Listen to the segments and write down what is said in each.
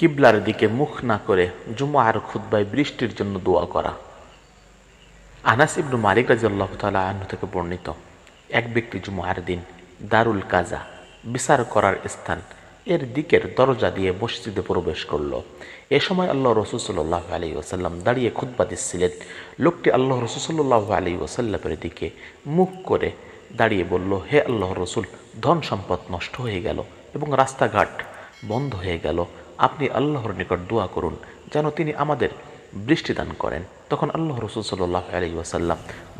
কিবলার দিকে মুখ না করে জুমার খুদ্বায় বৃষ্টির জন্য দোয়া করা। আনাস ইবনু মালিক রাজিয়াল্লাহ তালা আহ্ন থেকে বর্ণিত, এক ব্যক্তি জুমার দিন দারুল কাজা, বিচার করার স্থান, এর দিকের দরজা দিয়ে মসজিদে প্রবেশ করল। এ সময় আল্লাহ রসুল সাল্লাহ আলী ওসাল্লাম দাঁড়িয়ে খুদ্া দিচ্ছিলেন। লোকটি আল্লাহ রসুল সাল্লাহ আলী ওসাল্লামের দিকে মুখ করে দাঁড়িয়ে বলল, হে আল্লাহ রসুল, ধন সম্পদ নষ্ট হয়ে গেল এবং রাস্তাঘাট বন্ধ হয়ে গেল। আপনি আল্লাহর নিকট দোয়া করুন, যেন তিনি আমাদের বৃষ্টি দান করেন। তখন আল্লাহ রসুল সাল্লাহ আলী ওয়াসাল্লাম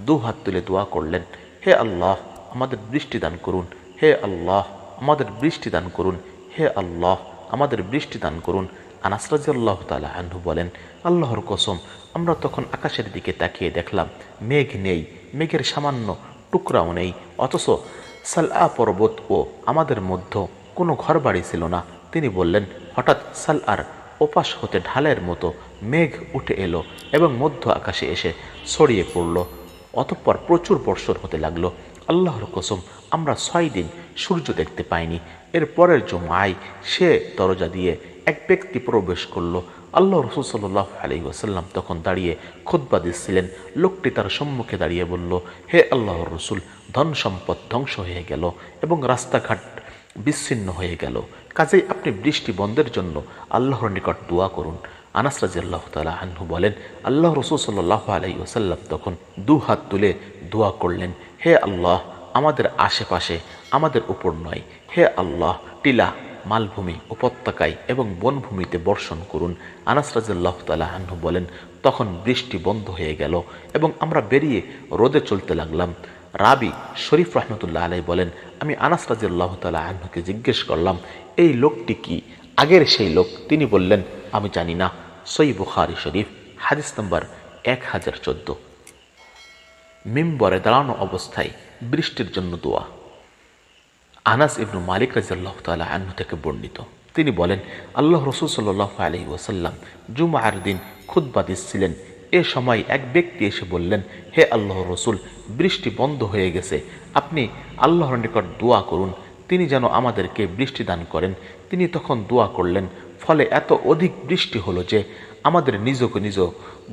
দু হাত তুলে দোয়া করলেন, হে আল্লাহ, আমাদের বৃষ্টি দান করুন। হে আল্লাহ, আমাদের বৃষ্টি দান করুন। হে আল্লাহ, আমাদের বৃষ্টি দান করুন। আনাস রাজিয়াল্লাহ তালা আনহু বলেন, আল্লাহর কসম, আমরা তখন আকাশের দিকে তাকিয়ে দেখলাম, মেঘ নেই, মেঘের সামান্য টুকরাও নেই, অথচ সালআ পর্বত ও আমাদের মধ্যে কোনো ঘর বাড়ি ছিল না। তিনি বললেন, হঠাৎ সালআর ওপাশ হতে ঢালের মতো মেঘ উঠে এলো এবং মধ্য আকাশে এসে ছড়িয়ে পড়ল। অতঃপর প্রচুর বর্ষণ হতে লাগল। আল্লাহর কসম, আমরা ছয় দিন সূর্য দেখতে পাইনি। এর পরের জমায় সে দরজা দিয়ে এক ব্যক্তি প্রবেশ করল। আল্লাহ রসুল সাল্লাহ আলী ওসাল্লাম তখন দাঁড়িয়ে খুদ্া দিচ্ছিলেন। লোকটি তার সম্মুখে দাঁড়িয়ে বলল, হে আল্লাহর রসুল ধন সম্পদ ধ্বংস হয়ে গেল এবং রাস্তাঘাট বিচ্ছিন্ন হয়ে গেল। কাজেই আপনি বৃষ্টি বন্ধের জন্য আল্লাহর নিকট দোয়া করুন। আনাস রাজিয়াল্লাহ তালা আহ্ন বলেন আল্লাহ রসুল সাল্লাহ আলাই ওসাল্লাম তখন দু হাত তুলে দোয়া করলেন, হে আল্লাহ, আমাদের আশেপাশে, আমাদের উপর নয়। হে আল্লাহ, টিলা, মালভূমি, উপত্যকায় এবং বনভূমিতে বর্ষণ করুন। আনাস রাজিয়াল্লাহ তালা আহ্ন বলেন, তখন বৃষ্টি বন্ধ হয়ে গেল এবং আমরা বেরিয়ে রোদে চলতে লাগলাম। রাবি শরীফ রহমতুল্লাহ আলাই বলেন, আমি আনাস রাজিয়াল্লাহ তালা আহ্নকে জিজ্ঞেস করলাম, এই লোকটি কি? আগের সেই লোক। তিনি বললেন, আমি জানি না। সই বুখারি শরীফ, হাদিস নম্বর এক হাজার চোদ্দ। মিম্বরে দাঁড়ানো অবস্থায় বৃষ্টির জন্য দোয়া। আনাস ইবনু মালিক রাজিয়াল্লাহ তালা আহ্ন থেকে বর্ণিত। তিনি বলেন, আল্লাহ রসুল সাল্লাহ আলহি ওসাল্লাম জুমার দিন খুদ্া দিচ্ছিলেন এ সময় এক ব্যক্তি এসে বললেন, হে আল্লাহ রসুল, বৃষ্টি বন্ধ হয়ে গেছে। আপনি আল্লাহর নিকট দোয়া করুন। তিনি যেন আমাদেরকে বৃষ্টি দান করেন। তিনি তখন দোয়া করলেন, ফলে এত অধিক বৃষ্টি হলো যে আমাদের নিজকে নিজ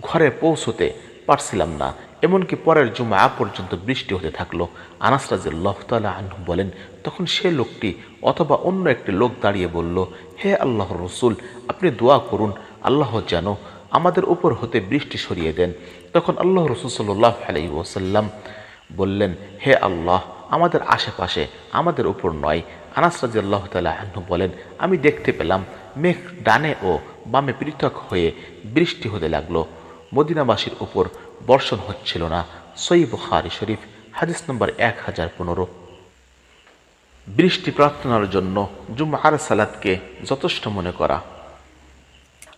ঘরে পৌঁছতে পারছিলাম না। এমনকি পরের জুমা পর্যন্ত বৃষ্টি হতে থাকল। আনাস রাজিল্লাহ তালা আনহু বলেন, তখন সে লোকটি অথবা অন্য একটি লোক দাঁড়িয়ে বলল, হে আল্লাহ রসুল, আপনি দোয়া করুন। আল্লাহ যেন আমাদের উপর হতে বৃষ্টি সরিয়ে দেন। তখন আল্লাহ রসুল সাল্লাহ আলাই ওসাল্লাম বললেন, হে আল্লাহ, আমাদের আশেপাশে, আমাদের উপর নয়। আনাস রাজিয়াল্লাহ তালা আহ্ন বলেন, আমি দেখতে পেলাম, মেঘ ডানে ও বামে পৃথক হয়ে বৃষ্টি হতে লাগল। মদিনাবাসীর উপর বর্ষণ হচ্ছিল না। সই বুখারি শরীফ, হাদিস নম্বর এক হাজার পনেরো। বৃষ্টি প্রার্থনার জন্য জুমার সালাদকে যথেষ্ট মনে করা।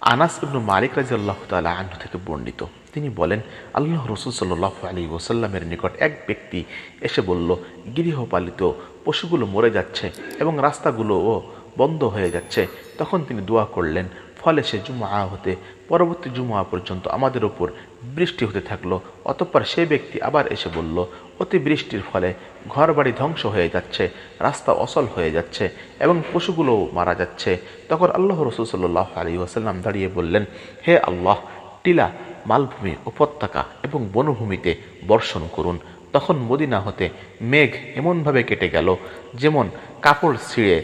আনাস ইবনু মালিক রাজি আল্লাহ তালা আহ্ন থেকে বর্ণিত। তিনি বলেন, আল্লাহ রসুল সাল্লাহ আলী ওসাল্লামের নিকট এক ব্যক্তি এসে বলল, গৃহপালিত পশুগুলো মরে যাচ্ছে এবং রাস্তাগুলোও বন্ধ হয়ে যাচ্ছে। তখন তিনি দোয়া করলেন, ফলে সে জুমা হতে, পরবর্তী জুমা পর্যন্ত আমাদের উপর বৃষ্টি হতে থাকল। অতঃপর সে ব্যক্তি আবার এসে বলল অতি বৃষ্টির ফলে ঘর বাড়ি ধ্বংস হয়ে যাচ্ছে, রাস্তা অসল হয়ে যাচ্ছে এবং পশুগুলোও মারা যাচ্ছে। তখন আল্লাহ রসুল সাল্লাহ আলী ওসাল্লাম দাঁড়িয়ে বললেন, হে আল্লাহ, টিলা, মালভূমি, উপত্যকা এবং বনভূমিতে বর্ষণ করুন। তখন মদিনা হতে মেঘ এমনভাবে কেটে গেল যেমন কাপড় ছিঁড়ে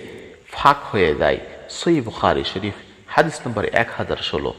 ফাঁক হয়ে যায়। সই বুখারি শরীফ, হাদিস নম্বর এক হাজার ষোলো।